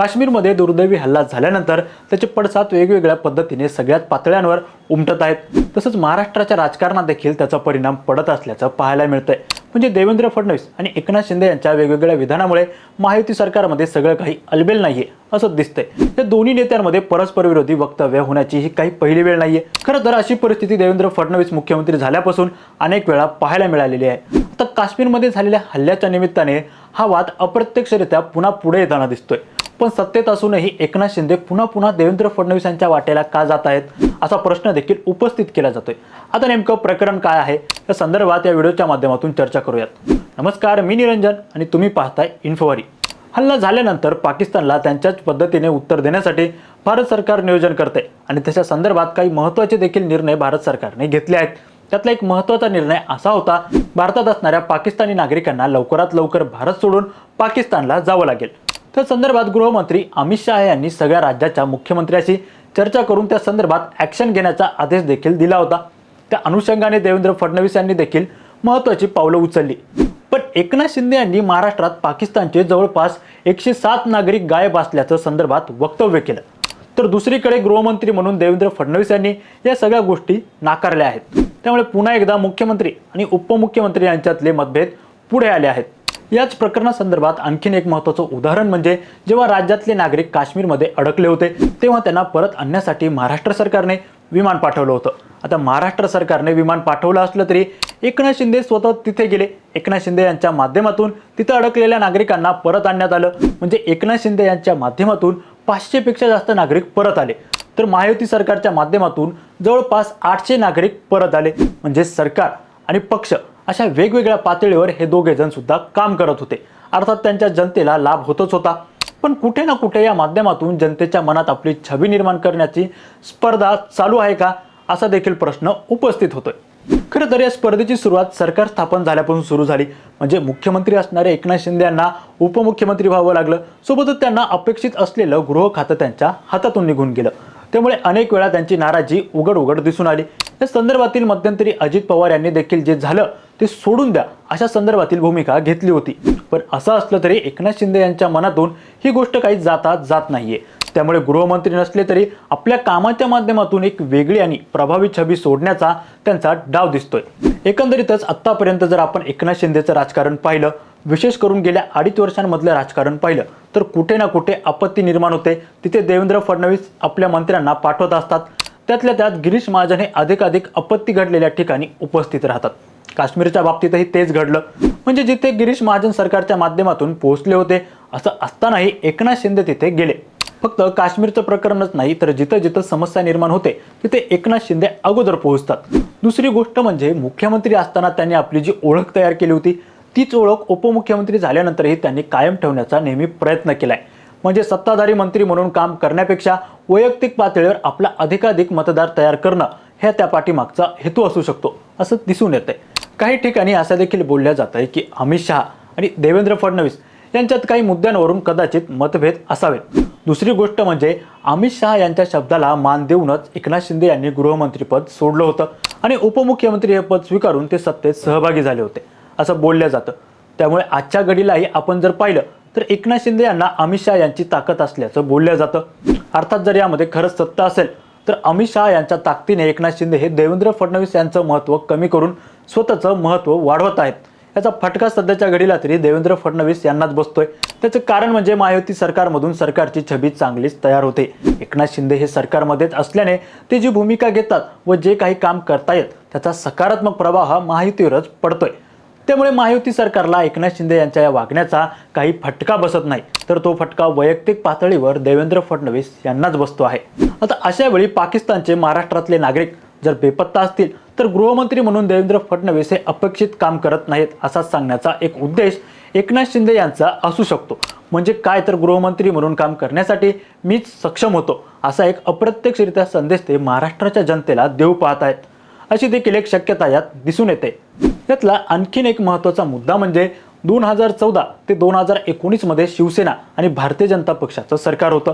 काश्मीरमध्ये दुर्दैवी हल्ला झाल्यानंतर त्याचे पडसाद वेगवेगळ्या पद्धतीने सगळ्याच पातळ्यांवर उमटत आहेत. तसंच महाराष्ट्राच्या राजकारणात देखील त्याचा परिणाम पडत असल्याचं पाहायला मिळतंय. म्हणजे देवेंद्र फडणवीस आणि एकनाथ शिंदे यांच्या वेगवेगळ्या विधानामुळे महायुती सरकारमध्ये सगळं काही अलबेल नाहीये असं दिसतंय. या दोन्ही नेत्यांमध्ये परस्पर विरोधी वक्तव्य होण्याची ही काही पहिली वेळ नाहीये. खरं तर अशी परिस्थिती देवेंद्र फडणवीस मुख्यमंत्री झाल्यापासून अनेक वेळा पाहायला मिळालेली आहे. आता काश्मीरमध्ये झालेल्या हल्ल्याच्या निमित्ताने हा वाद अप्रत्यक्षरित्या पुन्हा पुढे येताना दिसतोय. पण सत्तेत असूनही एकनाथ शिंदे पुन्हा पुन्हा देवेंद्र फडणवीस यांच्या वाटेला का जात आहेत असा प्रश्न देखील उपस्थित केला जातोय. आता नेमकं प्रकरण काय आहे? या संदर्भात या व्हिडिओच्या माध्यमातून चर्चा करूयात. नमस्कार मी निरंजन आणि तुम्ही पाहताय इन्फोवारी. हल्ला झाल्यानंतर पाकिस्तानला त्यांच्याच पद्धतीने उत्तर देण्यासाठी भारत सरकार नियोजन करते आणि त्याच्या संदर्भात काही महत्त्वाचे देखील निर्णय भारत सरकारने घेतले आहेत. त्यातला एक महत्त्वाचा निर्णय असा होता भारतात असणाऱ्या पाकिस्तानी नागरिकांना लवकरात लवकर भारत सोडून पाकिस्तानला जावं लागेल. त्या संदर्भात गृहमंत्री अमित शहा यांनी सगळ्या राज्याच्या मुख्यमंत्र्याशी चर्चा करून त्या संदर्भात ॲक्शन घेण्याचा आदेश देखील दिला होता. त्या अनुषंगाने देवेंद्र फडणवीस यांनी देखील महत्त्वाची पावलं उचलली. पण एकनाथ शिंदे यांनी महाराष्ट्रात पाकिस्तानचे जवळपास एकशे सात नागरिक गायब असल्याचं संदर्भात वक्तव्य केलं. तर दुसरीकडे गृहमंत्री म्हणून देवेंद्र फडणवीस यांनी या सगळ्या गोष्टी नाकारल्या आहेत. त्यामुळे पुन्हा एकदा मुख्यमंत्री आणि उपमुख्यमंत्री यांच्यातले मतभेद पुढे आले आहेत. याच प्रकरणासंदर्भात आणखीन एक महत्त्वाचं उदाहरण म्हणजे जेव्हा राज्यातले नागरिक काश्मीरमध्ये अडकले होते तेव्हा त्यांना परत आणण्यासाठी महाराष्ट्र सरकारने विमान पाठवलं होतं. आता महाराष्ट्र सरकारने विमान पाठवलं असलं तरी एकनाथ शिंदे स्वतः तिथे गेले. एकनाथ शिंदे यांच्या माध्यमातून तिथं अडकलेल्या नागरिकांना परत आणण्यात आलं. म्हणजे एकनाथ शिंदे यांच्या माध्यमातून पाचशेपेक्षा जास्त नागरिक परत आले. तर महायुती सरकारच्या माध्यमातून जवळपास आठशे नागरिक परत आले. म्हणजे सरकार आणि पक्ष अशा वेगवेगळ्या पातळीवर हे दोघे जण सुद्धा काम करत होते. अर्थात त्यांच्या जनतेला लाभ होतच होता. पण कुठे ना कुठे या माध्यमातून जनतेच्या मनात आपली छबी निर्माण करण्याची स्पर्धा चालू आहे का असा देखील प्रश्न उपस्थित होतोय. खरं तर या स्पर्धेची सुरुवात सरकार स्थापन झाल्यापासून सुरू झाली. म्हणजे मुख्यमंत्री असणारे एकनाथ शिंदे यांना उपमुख्यमंत्री व्हावं लागलं. सोबतच त्यांना अपेक्षित असलेलं गृह खातं त्यांच्या हातातून निघून गेलं. त्यामुळे अनेक वेळा त्यांची नाराजी उघड उघड दिसून आली. या संदर्भातील मध्यंतरी अजित पवार यांनी देखील जे झालं ते सोडून द्या अशा संदर्भातील भूमिका घेतली होती. पण असं असलं तरी एकनाथ शिंदे यांच्या मनातून ही गोष्ट काही जाता जात नाहीये. त्यामुळे गृहमंत्री नसले तरी आपल्या कामाच्या माध्यमातून एक वेगळी आणि प्रभावी छबी सोडण्याचा त्यांचा डाव दिसतोय. एकंदरीतच आत्तापर्यंत जर आपण एकनाथ शिंदेचं राजकारण पाहिलं विशेष करून गेल्या अडीच वर्षांमधलं राजकारण पाहिलं तर कुठे ना कुठे आपत्ती निर्माण होते. तिथे देवेंद्र फडणवीस आपल्या मंत्र्यांना पाठवत असतात. त्यातल्या त्यात गिरीश महाजन हे अधिकाधिक आपत्ती घडलेल्या ठिकाणी उपस्थित राहतात. काश्मीरच्या बाबतीतही तेच घडलं. म्हणजे जिथे गिरीश महाजन सरकारच्या माध्यमातून पोहोचले होते असं असतानाही एकनाथ शिंदे तिथे गेले. फक्त काश्मीरचं प्रकरणच नाही तर जिथं जिथं समस्या निर्माण होते तिथे एकनाथ शिंदे अगोदर पोहोचतात. दुसरी गोष्ट म्हणजे मुख्यमंत्री असताना त्यांनी आपली जी ओळख तयार केली होती तीच ओळख उपमुख्यमंत्री झाल्यानंतरही त्यांनी कायम ठेवण्याचा नेहमी प्रयत्न केलाय. म्हणजे सत्ताधारी मंत्री म्हणून काम करण्यापेक्षा वैयक्तिक पातळीवर आपला अधिकाधिक मतदार तयार करणं हे त्या पाठीमागचा हेतू असू शकतो असं दिसून येतंय. काही ठिकाणी असं देखील बोलल्या जात आहे की अमित शहा आणि देवेंद्र फडणवीस यांच्यात काही मुद्द्यांवरून कदाचित मतभेद असावेत. दुसरी गोष्ट म्हणजे अमित शहा यांच्या शब्दाला मान देऊनच एकनाथ शिंदे यांनी गृहमंत्रीपद सोडलं होतं आणि उपमुख्यमंत्री हे पद स्वीकारून ते सत्तेत सहभागी झाले होते. असं बोललं जातं. त्यामुळे आजच्या घडीलाही आपण जर पाहिलं तर एकनाथ शिंदे यांना अमित शहा यांची ताकद असल्याचं बोललं जातं. अर्थात जर यामध्ये खरंच सत्ता असेल तर अमित शहा यांच्या ताकदीने एकनाथ शिंदे हे देवेंद्र फडणवीस यांचं महत्त्व कमी करून स्वतःचं महत्त्व वाढवत आहेत. याचा फटका सध्याच्या घडीला तरी देवेंद्र फडणवीस यांनाच बसतोय. त्याचं कारण म्हणजे महायुती सरकारमधून सरकारची छबी चांगलीच तयार होते. एकनाथ शिंदे हे सरकारमध्येच असल्याने ते जी भूमिका घेतात व जे काही काम करतायत त्याचा सकारात्मक प्रभाव हा महायुतीवरच पडतोय. त्यामुळे महायुती सरकारला एकनाथ शिंदे यांच्या या वागण्याचा काही फटका बसत नाही. तर तो फटका वैयक्तिक पातळीवर देवेंद्र फडणवीस यांनाच बसतो आहे. आता अशा वेळी पाकिस्तानचे महाराष्ट्रातले नागरिक जर बेपत्ता असतील तर गृहमंत्री म्हणून देवेंद्र फडणवीस हे अपेक्षित काम करत नाहीत असा सांगण्याचा एक उद्देश एकनाथ शिंदे यांचा असू शकतो. म्हणजे काय तर गृहमंत्री म्हणून काम करण्यासाठी मीच सक्षम होतो असा एक अप्रत्यक्षरित्या संदेश ते महाराष्ट्राच्या जनतेला देऊ पाहत आहेत. अशी देखील एक शक्यता यात दिसून येते. यातला आणखीन एक महत्त्वाचा मुद्दा म्हणजे दोन हजार चौदा ते दोन हजार एकोणीसमध्ये शिवसेना आणि भारतीय जनता पक्षाचं सरकार होतं.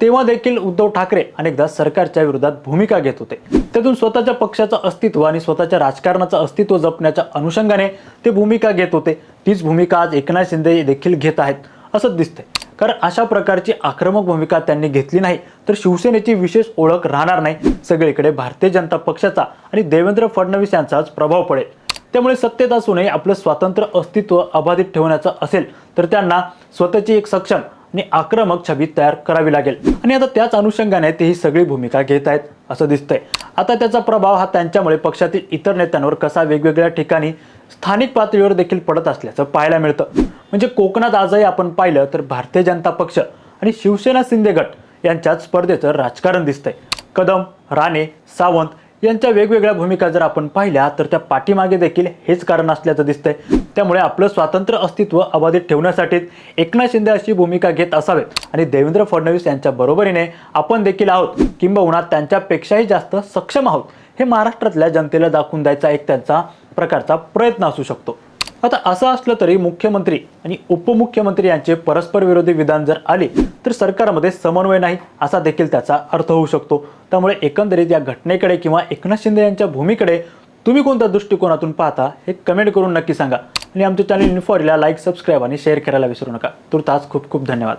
तेव्हा देखील उद्धव ठाकरे अनेकदा सरकारच्या विरोधात भूमिका घेत होते. त्यातून स्वतःच्या पक्षाचं अस्तित्व आणि स्वतःच्या राजकारणाचं अस्तित्व जपण्याच्या अनुषंगाने ते भूमिका घेत होते. तीच भूमिका आज एकनाथ शिंदे देखील घेत आहेत असंच दिसतंय. कारण अशा प्रकारची आक्रमक भूमिका त्यांनी घेतली नाही. तर शिवसेनेची विशेष ओळख राहणार नाही. सगळीकडे भारतीय जनता पक्षाचा आणि देवेंद्र फडणवीस यांचाच प्रभाव पडेल. त्यामुळे सत्तेत असूनही आपलं स्वातंत्र्य अस्तित्व अबाधित ठेवण्याचं असेल तर त्यांना स्वतःची एक सक्षम आणि आक्रमक छबी तयार करावी लागेल. आणि आता त्याच अनुषंगाने ते ही सगळी भूमिका घेत आहेत असं दिसतंय. आता त्याचा प्रभाव हा त्यांच्यामुळे पक्षातील इतर नेत्यांवर कसा वेगवेगळ्या ठिकाणी स्थानिक पातळीवर देखील पडत असल्याचं पाहायला मिळतं. म्हणजे कोकणात आजही आपण पाहिलं तर भारतीय जनता पक्ष आणि शिवसेना शिंदे गट यांच्यात स्पर्धेचं राजकारण दिसतंय. कदम राणे सावंत यांच्या वेगवेगळ्या भूमिका जर आपण पाहिल्या तर त्या पाठीमागे देखील हेच कारण असल्याचं दिसतंय. त्यामुळे आपलं स्वातंत्र्य अस्तित्व अबाधित ठेवण्यासाठी एकनाथ शिंदे अशी भूमिका घेत असावेत. आणि देवेंद्र फडणवीस यांच्या बरोबरीने आपण देखील आहोत. किंबहुना त्यांच्यापेक्षाही जास्त सक्षम आहोत. हे महाराष्ट्रातल्या जनतेला दाखवून द्यायचा एक त्यांचा प्रकारचा प्रयत्न असू शकतो. आता असं असलं तरी मुख्यमंत्री आणि उपमुख्यमंत्री यांचे परस्पर विरोधी विधान जर आले तर सरकारमध्ये समन्वय नाही असा देखील त्याचा अर्थ होऊ शकतो. त्यामुळे एकंदरीत या घटनेकडे किंवा एकनाथ शिंदे यांच्या भूमीकडे तुम्ही कोणत्या दृष्टिकोनातून पाहता हे कमेंट करून नक्की सांगा. आणि आमच्या चॅनल इन्फॉरीला लाईक सबस्क्राईब आणि शेअर करायला विसरू नका. तुर्तास खूप खूप धन्यवाद.